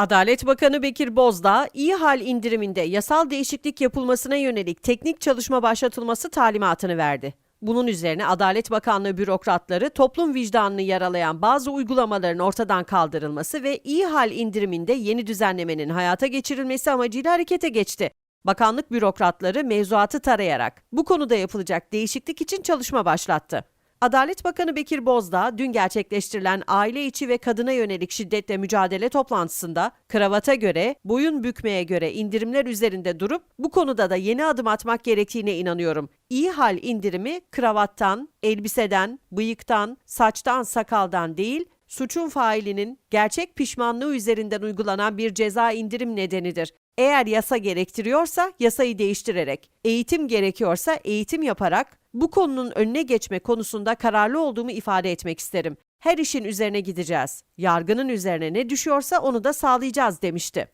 Adalet Bakanı Bekir Bozdağ, iyi hal indiriminde yasal değişiklik yapılmasına yönelik teknik çalışma başlatılması talimatını verdi. Bunun üzerine Adalet Bakanlığı bürokratları toplum vicdanını yaralayan bazı uygulamaların ortadan kaldırılması ve iyi hal indiriminde yeni düzenlemenin hayata geçirilmesi amacıyla harekete geçti. Bakanlık bürokratları mevzuatı tarayarak bu konuda yapılacak değişiklik için çalışma başlattı. Adalet Bakanı Bekir Bozdağ dün gerçekleştirilen aile içi ve kadına yönelik şiddetle mücadele toplantısında kravata göre, boyun bükmeye göre indirimler üzerinde durup bu konuda da yeni adım atmak gerektiğine inanıyorum. İyi hal indirimi kravattan, elbiseden, bıyıktan, saçtan, sakaldan değil, suçun failinin gerçek pişmanlığı üzerinden uygulanan bir ceza indirim nedenidir. Eğer yasa gerektiriyorsa yasayı değiştirerek, eğitim gerekiyorsa eğitim yaparak bu konunun önüne geçme konusunda kararlı olduğumu ifade etmek isterim. Her işin üzerine gideceğiz. Yargının üzerine ne düşüyorsa onu da sağlayacağız demişti.